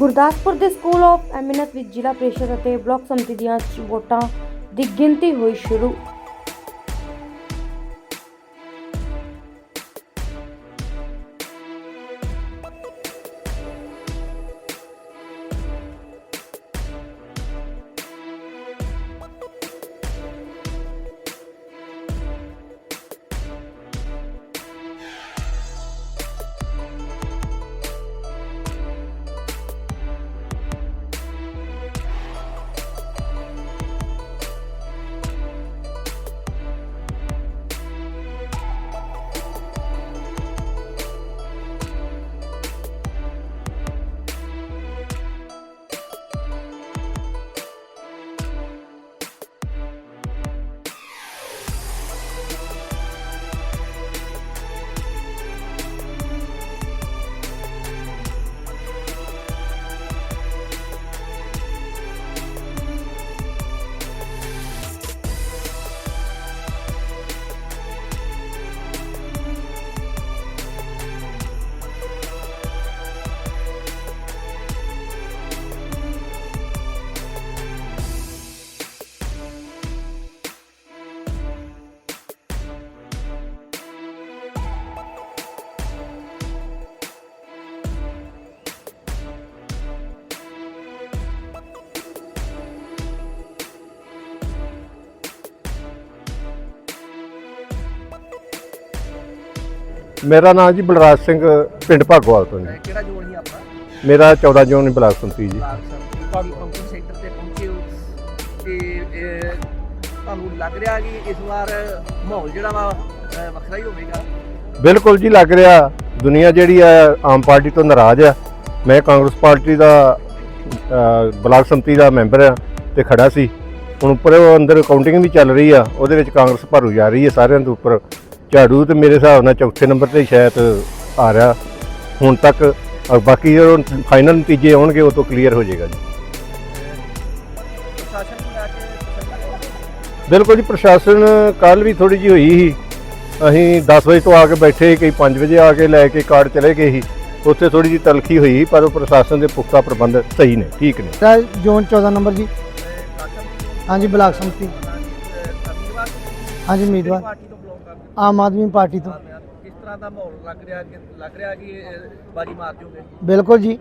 ਗੁਰਦਾਸਪੁਰ ਦੇ school of ਐਮਿਨਸ ਵਿੱਚ ਜ਼ਿਲ੍ਹਾ ਪ੍ਰੀਸ਼ਦ ਅਤੇ ਬਲਾਕ ਸੰਮਤੀ ਦੀਆਂ ਵੋਟਾਂ ਦੀ ਗਿਣਤੀ ਹੋਈ ਸ਼ੁਰੂ। ਮੇਰਾ ਨਾਮ ਜੀ ਬਲਰਾਜ ਸਿੰਘ ਪਿੰਡ ਭਾਗੋਵਾਲ ਤੋਂ ਜੀ। ਕਿਹੜਾ ਜੋੜ ਸੀ ਆਪਣਾ? ਮੇਰਾ 14 ਜੂਨ ਬਲਾਕ ਸੰਤੀ ਜੀ। ਬਲਾਕ ਸਾਹਿਬ ਪੰਪਿੰਗ ਸੈਂਟਰ ਤੇ ਪਹੁੰਚੇ ਹੋ। ਤੇ ਇਹ ਤੁਹਾਨੂੰ ਲੱਗ ਰਿਹਾ ਕਿ ਇਸ ਵਾਰ ਮਾਹੌਲ ਜਿਹੜਾ ਵਾ ਅਹ ਵੱਖਰਾ ਹੀ ਹੋਵੇਗਾ? ਬਿਲਕੁਲ ਜੀ ਲੱਗ ਰਿਹਾ। ਦੁਨੀਆ ਜਿਹੜੀ ਆ ਆਮ ਪਾਰਟੀ ਤੋਂ ਨਾਰਾਜ਼ ਆ। ਮੈਂ ਕਾਂਗਰਸ ਪਾਰਟੀ ਦਾ ਅ, ਬਲਾਕ ਸੰਮਤੀ ਦਾ ਮੈਂਬਰ ਆ ਤੇ ਖੜਾ ਸੀ। ਹੁਣ ਉੱਪਰ ਉਹ ਅੰਦਰ ਕਾਊਂਟਿੰਗ ਵੀ ਚੱਲ ਰਹੀ ਆ। ਉਹਦੇ ਵਿੱਚ ਕਾਂਗਰਸ ਭਰੂ ਜਾ ਰਹੀ ਹੈ ਸਾਰਿਆਂ ਦੇ ਉੱਪਰ। ਝਾੜੂ ਤੇ ਮੇਰੇ ਹਿਸਾਬ ਨਾਲ ਚੌਥੇ ਨੰਬਰ ਤੇ ਸ਼ਾਇਦ ਆ ਰਿਹਾ। ਹੁਣ ਤੱਕ ਅ, ਬਾਕੀ ਜਦੋਂ ਫਾਈਨਲ ਨਤੀਜੇ ਆਉਣਗੇ ਉਹ ਤੋਂ ਕਲੀਅਰ ਹੋ ਜਾਏਗਾ ਜੀ। ਬਿਲਕੁਲ ਜੀ ਪ੍ਰਸ਼ਾਸਨ ਕੱਲ ਵੀ ਥੋੜੀ ਜਿਹੀ ਹੋਈ ਸੀ। ਅਸੀਂ 10 ਵਜੇ ਤੋਂ ਆ ਕੇ ਬੈਠੇ ਕਈ 5 ਵਜੇ ਆ ਕੇ ਲੈ ਕੇ ਕਾਰਡ ਚਲੇ ਗਏ ਸੀ। ਉੱਥੇ ਥੋੜੀ ਜਿਹੀ ਤਲਖੀ ਹੋਈ ਪਰ ਉਹ ਪ੍ਰਸ਼ਾਸਨ ਦੇ ਪੁਖਤਾ ਪ੍ਰਬੰਧ ਸਹੀ ਨੇ ਠੀਕ ਨੇ। ਜ਼ੋਨ 14 ਨੰਬਰ ਜੀ ਹਾਂਜੀ ਬਲਾਕ ਸੰਮਤੀ। ਹਾਂਜੀ ਉਮੀਦਵਾਰ। ਆਮ ਆਦਮੀ ਪਾਰਟੀ ਤੋਂ। ਕਿਸ ਤਰ੍ਹਾਂ ਦਾ ਮਾਹੌਲ ਲੱਗ ਰਿਹਾ ਕਿ ਲੱਗ ਰਿਹਾ ਕਿ ਇਹ ਬਾਜੀ ਮਾਰ ਦਿਓਗੇ? ਬਿਲਕੁਲ ਜੀ।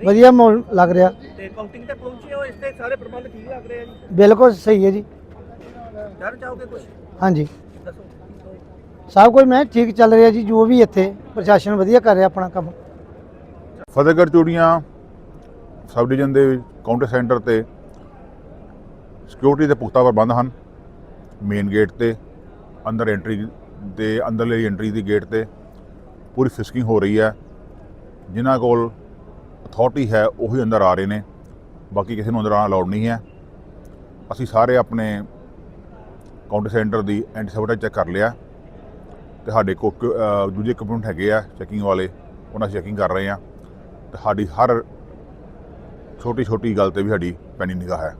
ਵਧੀਆ ਮਾਹੌਲ ਲੱਗ ਰਿਹਾ। ਤੇ ਕਾਊਂਟਿੰਗ ਤੇ ਪਹੁੰਚੇ ਹੋ ਇਸ ਤੇ ਸਾਰੇ ਪ੍ਰਬੰਧ ਠੀਕ ਲੱਗ ਰਹੇ ਆ ਜੀ? ਬਿਲਕੁਲ ਸਹੀ ਹੈ ਜੀ। ਡਰ ਚਾਹੋਗੇ ਕੁਝ ਹਾਂਜੀ। ਦੱਸੋ। ਸਭ ਕੁਝ ਮੈਂ ਠੀਕ ਚੱਲ ਰਿਹਾ ਜੀ ਜੋ ਵੀ ਇੱਥੇ ਪ੍ਰਸ਼ਾਸਨ ਵਧੀਆ ਕਰ ਰਿਹਾ ਆਪਣਾ ਕੰਮ। ਫਤਿਹਗੜ੍ਹ ਚੂੜੀਆਂ ਸਬ ਡਿਵੀਜ਼ਨ ਦੇ ਕਾਊਂਟਰ ਸੈਂਟਰ ਤੇ ਸਿਕਿਉਰਿਟੀ ਦੇ ਪੁਖਤਾ ਪ੍ਰਬੰਧ ਹਨ। ਮੇਨ ਗੇਟ ਤੇ, ਅੰਦਰ ਐਂਟਰੀ ਦੇ ਅੰਦਰਲੀ ਐਂਟਰੀ ਦੀ ਗੇਟ ਤੇ ਪੂਰੀ ਫਿਸਕਿੰਗ ਹੋ ਰਹੀ ਹੈ। ਜਿਨ੍ਹਾਂ ਕੋਲ ਅਥਾਰਟੀ ਹੈ, ਉਹੀ ਅੰਦਰ ਆ ਰਹੇ ਨੇ। ਬਾਕੀ ਕਿਸੇ ਨੂੰ ਅੰਦਰ ਆਉਣਾ ਅਲਾਉਡ ਨਹੀਂ ਹੈ। ਅਸੀਂ ਸਾਰੇ ਆਪਣੇ ਕਾਊਂਟਰ ਸੈਂਟਰ ਦੀ ਐਂਟੀ ਸਬਟੇਜ ਚੈੱਕ ਕਰ ਲਿਆ। ਤੇ ਸਾਡੇ ਕੋ ਦੂਜੇ ਕੰਪੋਨੈਂਟ ਹੈਗੇ ਆ ਚੈਕਿੰਗ ਵਾਲੇ। ਉਹਨਾਂ ਚੈਕਿੰਗ ਕਰ ਰਹੇ ਆ ਤੇ ਸਾਡੀ ਹਰ ਛੋਟੀ ਛੋਟੀ ਗੱਲ ਤੇ ਵੀ ਸਾਡੀ ਪੈਣੀ ਨਿਗਾਹ ਹੈ।